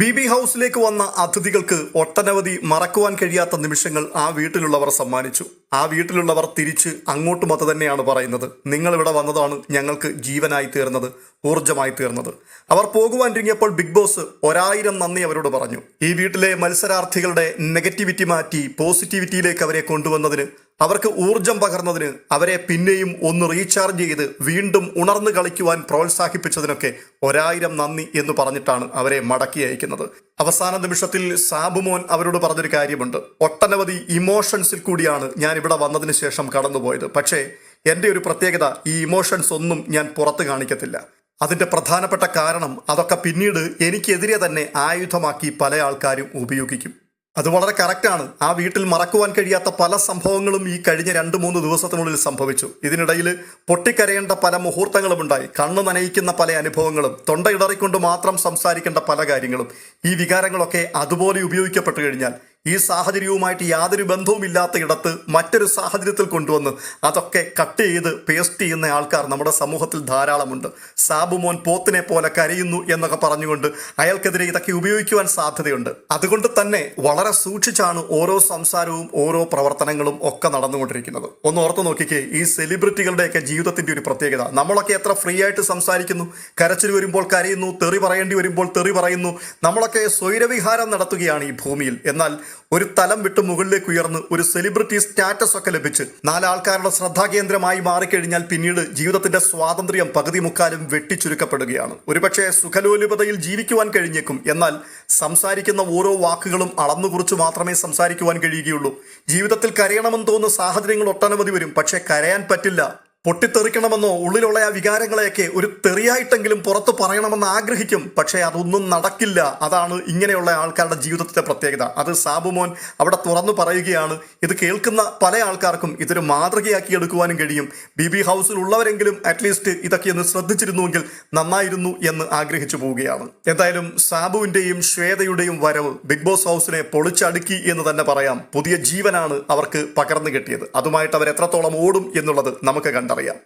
B B ഹൗസിലേക്ക് വന്ന അതിഥികൾക്ക് ഒട്ടനവധി മറക്കുവാൻ കഴിയാത്ത നിമിഷങ്ങൾ ആ വീട്ടിലുള്ളവർ സമ്മാനിച്ചു. ആ വീട്ടിലുള്ളവർ തിരിച്ച് അങ്ങോട്ടും അത് തന്നെയാണ് പറയുന്നത്. നിങ്ങൾ ഇവിടെ വന്നതാണ് ഞങ്ങൾക്ക് ജീവനായി തീർന്നത് ഊർജമായി തീർന്നത്. അവർ പോകുവാൻ ഇറങ്ങിയപ്പോൾ ബിഗ് ബോസ് ഒരായിരം നന്ദി അവരോട് പറഞ്ഞു. ഈ വീട്ടിലെ മത്സരാർത്ഥികളുടെ നെഗറ്റിവിറ്റി മാറ്റി പോസിറ്റിവിറ്റിയിലേക്ക് അവരെ കൊണ്ടുവന്നതിന് അവർക്ക് ഊർജം പകർന്നതിന് അവരെ പിന്നെയും ഒന്ന് റീചാർജ് ചെയ്ത് വീണ്ടും ഉണർന്നു കളിക്കുവാൻ പ്രോത്സാഹിപ്പിച്ചതിനൊക്കെ ഒരായിരം നന്ദി എന്ന് പറഞ്ഞിട്ടാണ് അവരെ മടക്കി അയക്കുന്നത്. അവസാന നിമിഷത്തിൽ സാബുമോൻ അവരോട് പറഞ്ഞൊരു കാര്യമുണ്ട്. ഒട്ടനവധി ഇമോഷൻസിൽ കൂടിയാണ് ഞാൻ ഇവിടെ വന്നതിന് ശേഷം കടന്നുപോയത്. പക്ഷേ എന്റെ ഒരു പ്രത്യേകത ഈ ഇമോഷൻസ് ഒന്നും ഞാൻ പുറത്ത് കാണിക്കത്തില്ല. അതിന്റെ പ്രധാനപ്പെട്ട കാരണം അതൊക്കെ പിന്നീട് എനിക്കെതിരെ തന്നെ ആയുധമാക്കി പല ആൾക്കാരും ഉപയോഗിക്കും. അത് വളരെ കറക്റ്റാണ് ആ വീട്ടിൽ മറക്കുവാൻ കഴിയാത്ത പല സംഭവങ്ങളും ഈ കഴിഞ്ഞ രണ്ട് മൂന്ന് ദിവസത്തിനുള്ളിൽ സംഭവിച്ചു. ഇതിനിടയിൽ പൊട്ടിക്കരയേണ്ട പല മുഹൂർത്തങ്ങളും ഉണ്ടായി. കണ്ണു നനയിക്കുന്ന പല അനുഭവങ്ങളും തൊണ്ടയിടറിക്കൊണ്ട് മാത്രം സംസാരിക്കേണ്ട പല കാര്യങ്ങളും. ഈ വികാരങ്ങളൊക്കെ അതുപോലെ ഉപയോഗിക്കപ്പെട്ടു കഴിഞ്ഞാൽ ഈ സാഹചര്യവുമായിട്ട് യാതൊരു ബന്ധവുമില്ലാത്ത ഇടത്ത് മറ്റൊരു സാഹചര്യത്തിൽ കൊണ്ടുവന്ന് അതൊക്കെ കട്ട് ചെയ്ത് പേസ്റ്റ് ചെയ്യുന്ന ആൾക്കാർ നമ്മുടെ സമൂഹത്തിൽ ധാരാളമുണ്ട്. സാബുമോൻ പോത്തിനെ പോലെ കരയുന്നു എന്നൊക്കെ പറഞ്ഞുകൊണ്ട് അയാൾക്കെതിരെ ഇതൊക്കെ ഉപയോഗിക്കുവാൻ സാധ്യതയുണ്ട്. അതുകൊണ്ട് തന്നെ വളരെ സൂക്ഷിച്ചാണ് ഓരോ സംസാരവും ഓരോ പ്രവർത്തനങ്ങളും ഒക്കെ നടന്നുകൊണ്ടിരിക്കുന്നത്. ഒന്ന് ഓർത്തു നോക്കിക്കേ ഈ സെലിബ്രിറ്റികളുടെയൊക്കെ ജീവിതത്തിന്റെ ഒരു പ്രത്യേകത. നമ്മളൊക്കെ എത്ര ഫ്രീ ആയിട്ട് സംസാരിക്കുന്നു കരച്ചിൽ വരുമ്പോൾ കരയുന്നു തെറി പറയേണ്ടി വരുമ്പോൾ തെറി പറയുന്നു നമ്മളൊക്കെ സ്വൈരവിഹാരം നടത്തുകയാണ് ഈ ഭൂമിയിൽ. എന്നാൽ ഒരു തലം വിട്ട് മുകളിലേക്ക് ഉയർന്ന് ഒരു സെലിബ്രിറ്റി സ്റ്റാറ്റസ് ഒക്കെ ലഭിച്ച് നാലാൾക്കാരുടെ ശ്രദ്ധാകേന്ദ്രമായി മാറിക്കഴിഞ്ഞാൽ പിന്നീട് ജീവിതത്തിന്റെ സ്വാതന്ത്ര്യം പകുതി മുക്കാലും വെട്ടിച്ചുരുക്കപ്പെടുകയാണ്. ഒരുപക്ഷെ സുഖലോലുപതയിൽ ജീവിക്കുവാൻ കഴിഞ്ഞേക്കും. എന്നാൽ സംസാരിക്കുന്ന ഓരോ വാക്കുകളും അളന്നുകുറിച്ച് മാത്രമേ സംസാരിക്കുവാൻ കഴിയുകയുള്ളൂ. ജീവിതത്തിൽ കരയണമെന്ന് തോന്നുന്ന സാഹചര്യങ്ങൾ ഒട്ടനവധി വരും. പക്ഷേ കരയാൻ പറ്റില്ല. പൊട്ടിത്തെറിക്കണമെന്നോ ഉള്ളിലുള്ള ആ വികാരങ്ങളെയൊക്കെ ഒരു തെറിയായിട്ടെങ്കിലും പുറത്ത് പറയണമെന്ന് ആഗ്രഹിക്കും. പക്ഷേ അതൊന്നും നടക്കില്ല. അതാണ് ഇങ്ങനെയുള്ള ആൾക്കാരുടെ ജീവിതത്തിലെ പ്രത്യേകത. അത് സാബുമോൻ അവിടെ തുറന്നു പറയുകയാണ്. ഇത് കേൾക്കുന്ന പല ആൾക്കാർക്കും ഇതൊരു മാതൃകയാക്കി എടുക്കുവാനും കഴിയും. ബി ബി ഹൗസിലുള്ളവരെങ്കിലും അറ്റ്ലീസ്റ്റ് ഇതൊക്കെ ഒന്ന് ശ്രദ്ധിച്ചിരുന്നുവെങ്കിൽ നന്നായിരുന്നു എന്ന് ആഗ്രഹിച്ചു പോവുകയാണ്. എന്തായാലും സാബുവിന്റെയും ശ്വേതയുടെയും വരവ് ബിഗ് ബോസ് ഹൗസിനെ പൊളിച്ചടുക്കി എന്ന് തന്നെ പറയാം. പുതിയ ജീവനാണ് അവർക്ക് പകർന്നു കിട്ടിയത്. അതുമായിട്ട് അവർ എത്രത്തോളം ഓടും എന്നുള്ളത് നമുക്ക് കണ്ടറിയാം